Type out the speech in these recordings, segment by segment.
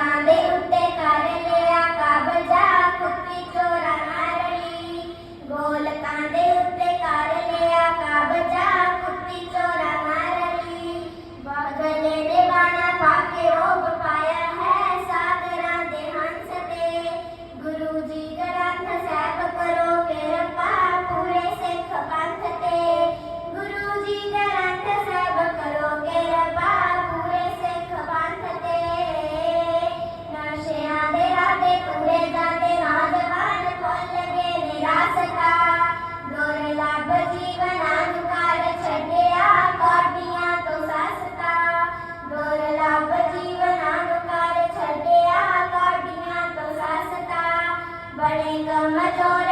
ਕਾਂਦੇ ਉੱਤੇ ਕਰ ਲਿਆ ਕਬਜ਼ਾ ਕੁੱਪੀ ਚੋਰਾ ਮਾਰ ਲਈ ਗੋਲ ਕਾਂਦੇ ਉੱਤੇ ਕਰ ਲਿਆ ਕਬਜ਼ਾ बनेगा मजोरा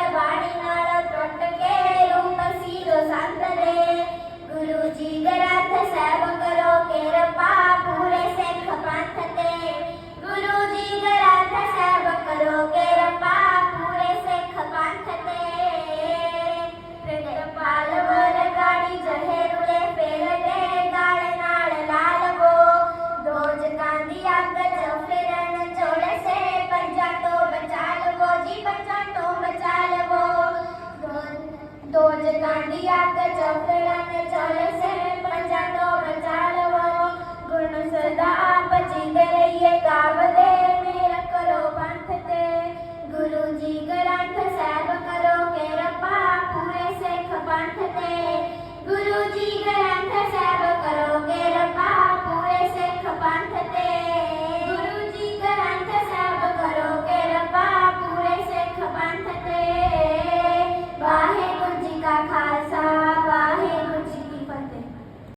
मुझे कांडी आकर चौकड़ा ने चौले से पंजा तो बचा